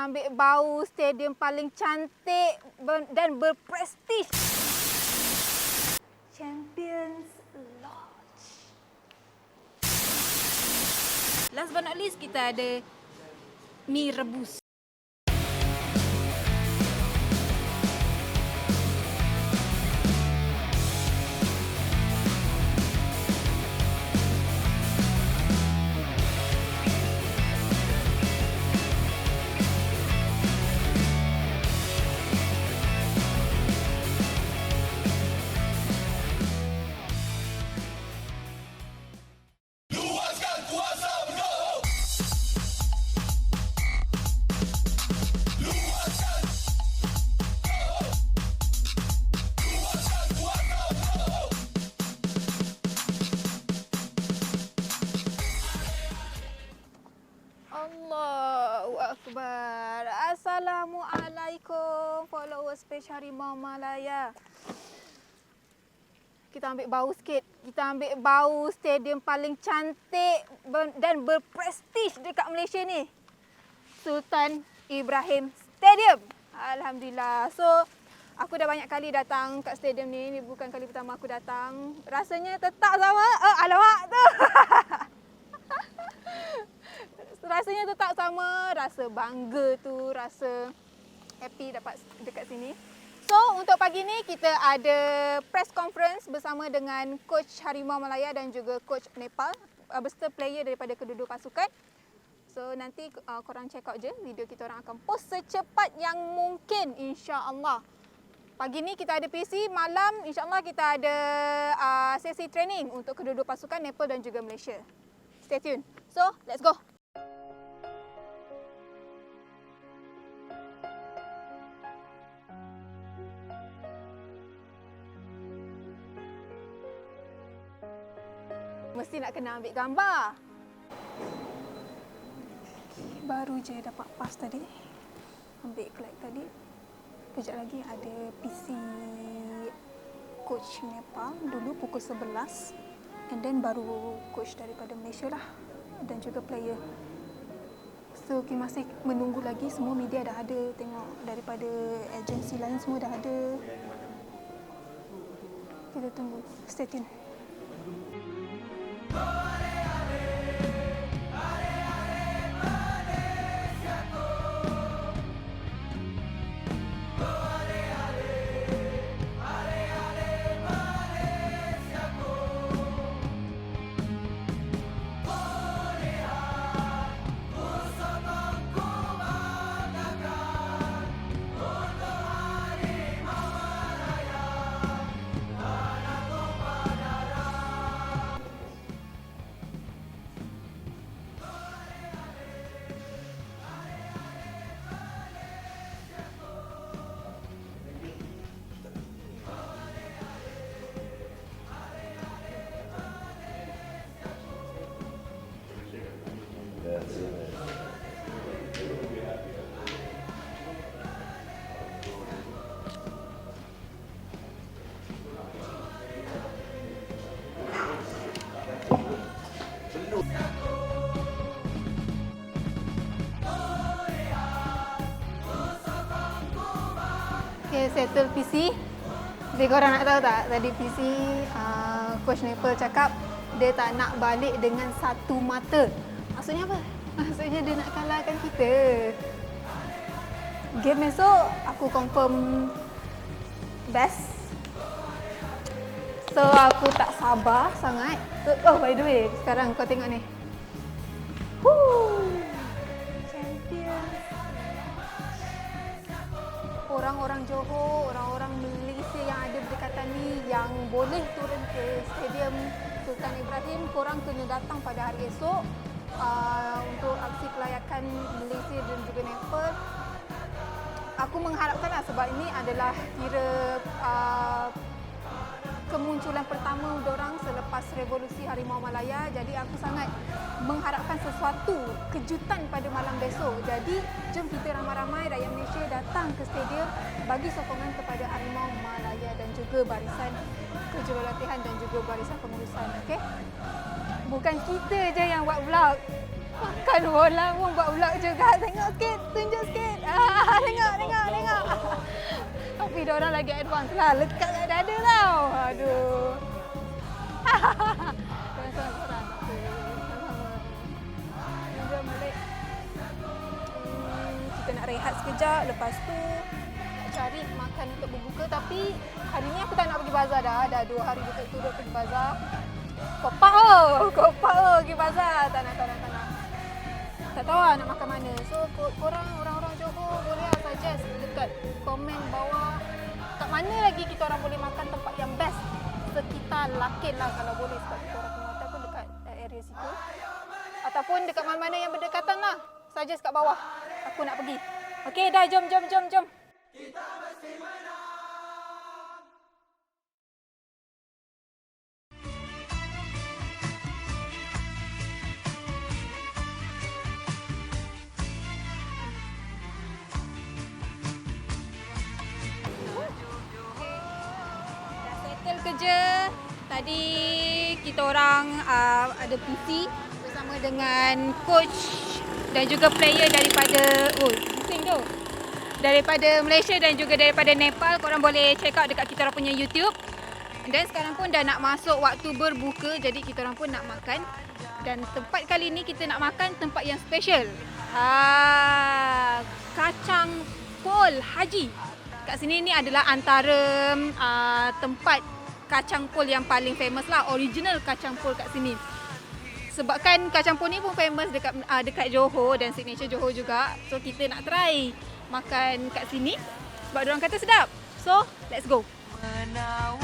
kita ambil bau stadium paling cantik dan berprestij. Champions Lodge. Last but not least, kita ada mi rebus. Page Harimau Malaya. Kita ambil bau sikit. Kita ambil bau stadium paling cantik dan berprestij dekat Malaysia ni. Sultan Ibrahim Stadium. Alhamdulillah. So, aku dah banyak kali datang kat stadium ni. Ini bukan kali pertama aku datang. Rasanya tetap sama. Oh, alamak tu. rasanya tetap sama, rasa bangga tu, rasa happy dapat dekat sini. So, untuk pagi ni kita ada press conference bersama dengan coach Harimau Malaya dan juga coach Nepal uh, beserta player daripada kedua-dua pasukan. So, nanti uh, korang check out je video kita orang akan post secepat yang mungkin insya-Allah. Pagi ni kita ada PC, malam insya-Allah kita ada uh, sesi training untuk kedua-dua pasukan Nepal dan juga Malaysia. Stay tune. So, let's go. Mesti nak kena ambil gambar. Baru je dapat pas tadi. Ambil collect tadi. Kejap lagi ada PC coach Nepal dulu pukul 11 and then baru coach daripada Malaysia lah dan juga player. So kita masih menunggu lagi semua media dah ada tengok daripada agensi lain semua dah ada. Kita tunggu. Stay tune. Okay, settle PC. Jadi korang nak tahu tak, tadi PC uh, Coach Nepal cakap dia tak nak balik dengan satu mata. Maksudnya apa? Maksudnya dia nak kalahkan kita. Game esok aku confirm best. So aku tak sabar sangat. Oh by the way, sekarang kau tengok ni. Woo! Champion orang-orang Johor, orang-orang Malaysia yang ada berdekatan ni yang boleh turun ke Stadium Sultan Ibrahim, korang kena datang pada hari esok uh, untuk aksi kelayakan Malaysia dan juga Nepal. Aku mengharapkan lah sebab ini adalah kira uh, kemunculan pertama orang selepas revolusi Harimau Malaya. Jadi aku sangat mengharapkan sesuatu kejutan pada malam besok. Jadi jom kita ramai-ramai rakyat Malaysia datang ke stadium bagi sokongan kepada Harimau Malaya dan juga barisan kejurulatihan dan juga barisan pengurusan. Okey? Bukan kita je yang buat vlog. Makan bola pun buat vlog juga. Tengok sikit, tunjuk sikit. Tapi dia orang lagi advance lah. Lekat kat dada tau. Aduh. Kita nak rehat sekejap. Lepas tu cari makan untuk berbuka. Tapi hari ni aku tak nak pergi bazar dah. Dah dua hari betul-betul pergi bazar. Kopak oh, kopak oh pergi bazar. Tak nak, tak nak, tak nak. Tak tahu lah nak makan mana. So ko- korang orang-orang Johor boleh lah suggest dekat komen bawah kat mana lagi kita orang boleh makan tempat yang best sekitar Lakin lah kalau boleh sebab kita orang hotel pun dekat uh, area situ. Ataupun dekat mana-mana yang berdekatan lah. Suggest kat bawah. Aku nak pergi. Okey dah jom jom jom jom. Dah settle kerja. Tadi kita orang uh, ada PC bersama dengan coach dan juga player daripada oh pusing tu. Daripada Malaysia dan juga daripada Nepal. Korang boleh check out dekat kita orang punya YouTube. Dan sekarang pun dah nak masuk waktu berbuka jadi kita orang pun nak makan. Dan tempat kali ni kita nak makan tempat yang special. Ah, kacang pol haji. Kat sini ni adalah antara uh, tempat kacang pol yang paling famous lah, original kacang pol kat sini. Sebabkan kacang pol ni pun famous dekat uh, dekat Johor dan signature Johor juga. So kita nak try makan kat sini sebab orang kata sedap. So, let's go. Menawan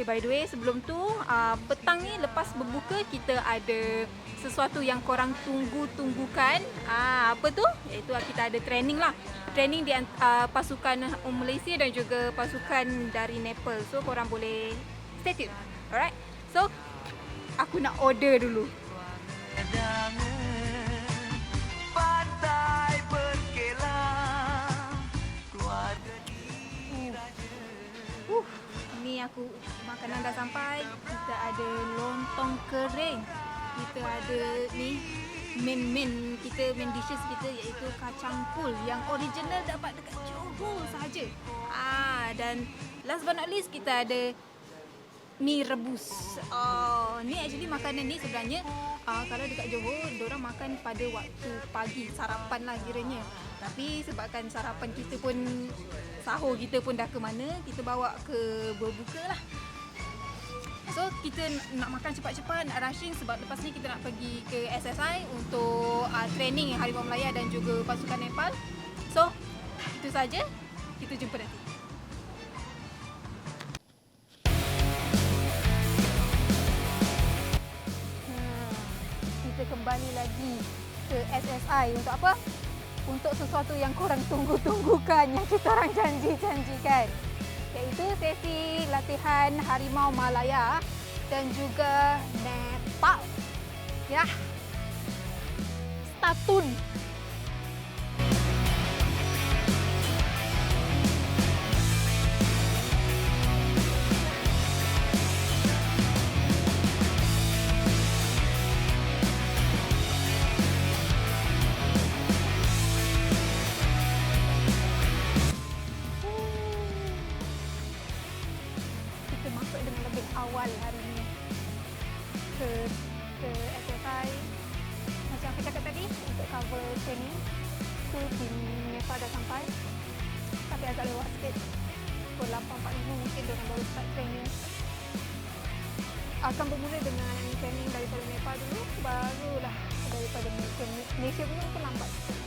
Okay, by the way, sebelum tu, uh, petang ni lepas berbuka, kita ada sesuatu yang korang tunggu-tunggukan. Uh, apa tu? Iaitu kita ada training lah. Training di uh, pasukan um, Malaysia dan juga pasukan dari Nepal. So, korang boleh stay tune. Alright? So, aku nak order dulu. Ni aku makanan dah sampai. Kita ada lontong kering. Kita ada ni main main kita main dishes kita iaitu kacang pul yang original dapat dekat Johor sahaja. Ah dan last but not least kita ada mi rebus. Oh, ni actually makanan ni sebenarnya uh, kalau dekat Johor orang makan pada waktu pagi sarapan lah kiranya. Tapi sebabkan sarapan kita pun sahur kita pun dah ke mana, kita bawa ke berbuka lah. So kita nak makan cepat-cepat, nak rushing sebab lepas ni kita nak pergi ke SSI untuk uh, training Harimau Melaya dan juga pasukan Nepal. So itu saja. Kita jumpa nanti. Lagi ke SSI untuk apa? Untuk sesuatu yang korang tunggu-tunggukan yang kita orang janji-janjikan. Iaitu sesi latihan Harimau Malaya dan juga Nepal. Ya. Statun. Cover training tu tim Nepal dah sampai. Tapi agak lewat sikit. Pukul 8.45 mungkin diorang baru start training. Akan bermula dengan training daripada Nepal dulu barulah daripada Malaysia. Malaysia punya pun lambat sikit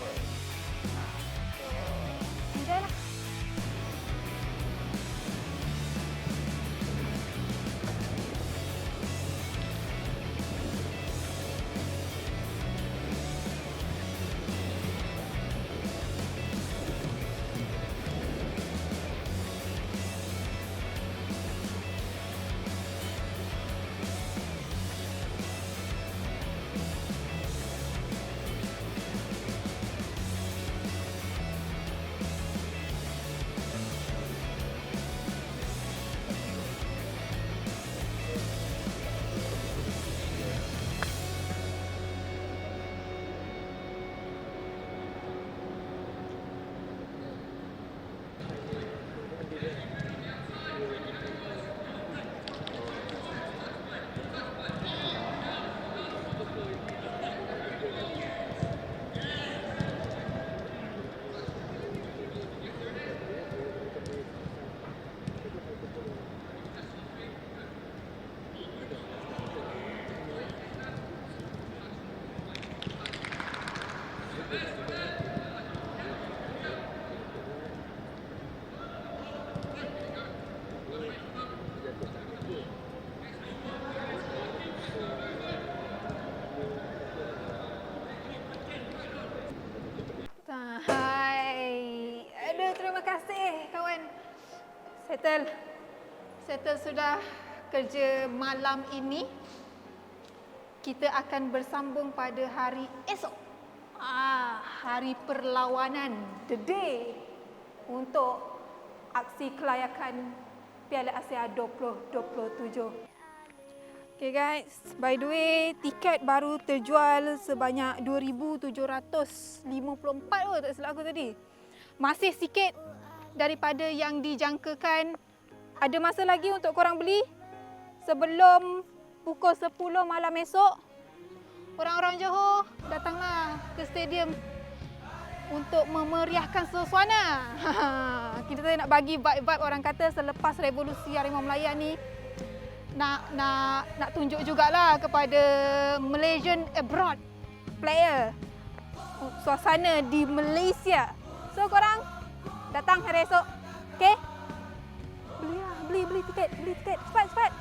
settle. Settle sudah kerja malam ini. Kita akan bersambung pada hari esok. Ah, hari perlawanan, the day untuk aksi kelayakan Piala Asia 2027. Okay guys, by the way, tiket baru terjual sebanyak 2,754 oh tak silap aku tadi. Masih sikit daripada yang dijangkakan. Ada masa lagi untuk korang beli sebelum pukul 10 malam esok. Orang-orang Johor, datanglah ke stadium untuk memeriahkan suasana. Kita nak bagi vibe-vibe orang kata selepas revolusi Harimau Melayu ni nak nak nak tunjuk jugalah kepada Malaysian abroad player suasana di Malaysia. So korang datang hari esok. Okay? Beli lah, beli beli tiket, beli tiket. Cepat cepat.